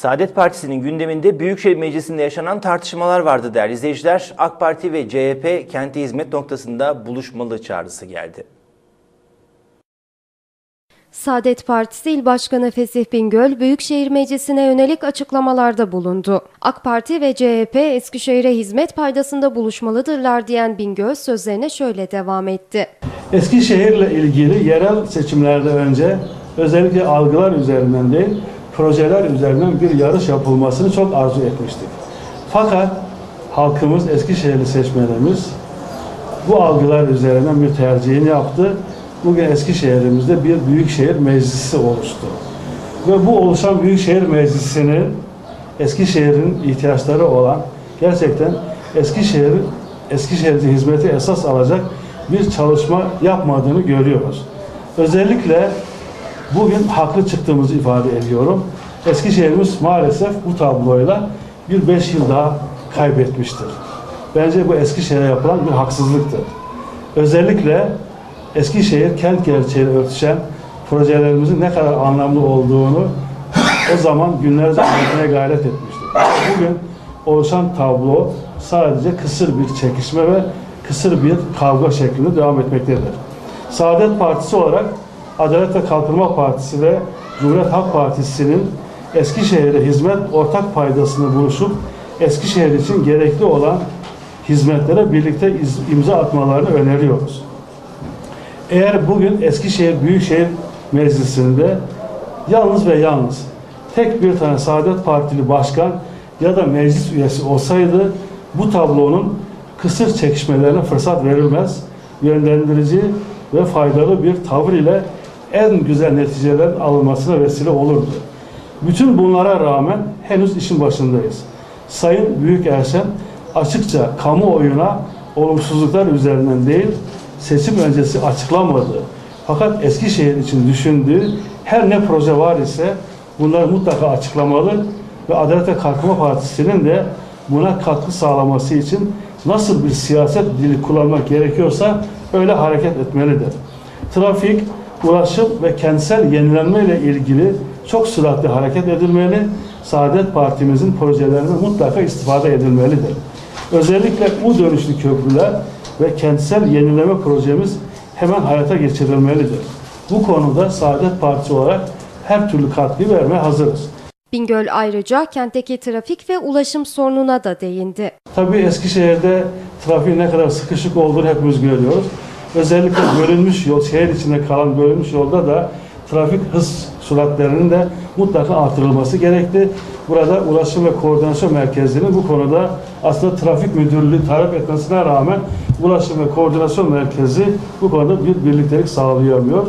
Saadet Partisi'nin gündeminde Büyükşehir Meclisi'nde yaşanan tartışmalar vardı değerli izleyiciler. AK Parti ve CHP kente hizmet noktasında buluşmalı çağrısı geldi. Saadet Partisi İl Başkanı Fesih Bingöl, Büyükşehir Meclisi'ne yönelik açıklamalarda bulundu. AK Parti ve CHP Eskişehir'e hizmet paydasında buluşmalıdırlar diyen Bingöl sözlerine şöyle devam etti. Eskişehir'le ilgili yerel seçimlerde önce özellikle algılar üzerinden değil, projeler üzerinden bir yarış yapılmasını çok arzu etmiştik. Fakat halkımız, Eskişehirli seçmenlerimiz bu algılar üzerinden bir tercihini yaptı. Bugün Eskişehir'imizde bir büyükşehir meclisi oluştu. Ve bu oluşan büyükşehir meclisinin Eskişehir'in ihtiyaçları olan gerçekten Eskişehir Eskişehir'de hizmeti esas alacak bir çalışma yapmadığını görüyoruz. Özellikle bugün haklı çıktığımızı ifade ediyorum. Eskişehir'imiz maalesef bu tabloyla bir beş yıl daha kaybetmiştir. Bence bu Eskişehir'e yapılan bir haksızlıktır. Özellikle Eskişehir kent gerçeğiyle örtüşen projelerimizin ne kadar anlamlı olduğunu o zaman günlerce anlatmaya gayret etmiştik. Bugün oluşan tablo sadece kısır bir çekişme ve kısır bir kavga şeklinde devam etmektedir. Saadet Partisi olarak Adalet ve Kalkınma Partisi ve Cumhuriyet Halk Partisi'nin Eskişehir'e hizmet ortak paydasını buluşup Eskişehir için gerekli olan hizmetlere birlikte imza atmalarını öneriyoruz. Eğer bugün Eskişehir Büyükşehir Meclisi'nde yalnız ve yalnız tek bir tane Saadet Partili başkan ya da meclis üyesi olsaydı bu tablonun kısır çekişmelerine fırsat verilmez, yönlendirici ve faydalı bir tavır ile en güzel neticeler alınmasına vesile olurdu. Bütün bunlara rağmen henüz işin başındayız. Sayın Büyükelçen açıkça kamuoyuna olumsuzluklar üzerinden değil, seçim öncesi açıklamadı. Fakat Eskişehir için düşündüğü her ne proje var ise bunları mutlaka açıklamalı ve Adalet ve Kalkınma Partisi'nin de buna katkı sağlaması için nasıl bir siyaset dili kullanmak gerekiyorsa öyle hareket etmelidir. Trafik, ulaşım ve kentsel yenilenme ile ilgili çok süratli hareket edilmeli. Saadet Partimizin projelerine mutlaka istifade edilmelidir. Özellikle U dönüşlü köprüler ve kentsel yenileme projemiz hemen hayata geçirilmelidir. Bu konuda Saadet Partisi olarak her türlü katkı vermeye hazırız. Bingöl ayrıca kentteki trafik ve ulaşım sorununa da değindi. Tabii Eskişehir'de trafiğin ne kadar sıkışık olduğunu hepimiz görüyoruz. Özellikle bölünmüş yol, şehir içinde kalan bölünmüş yolda da trafik hız süratlerinin de mutlaka artırılması gerekti. Burada Ulaşım ve Koordinasyon Merkezi'nin bu konuda aslında trafik müdürlüğü talep etmesine rağmen Ulaşım ve Koordinasyon Merkezi bu konuda bir birliktelik sağlayamıyor.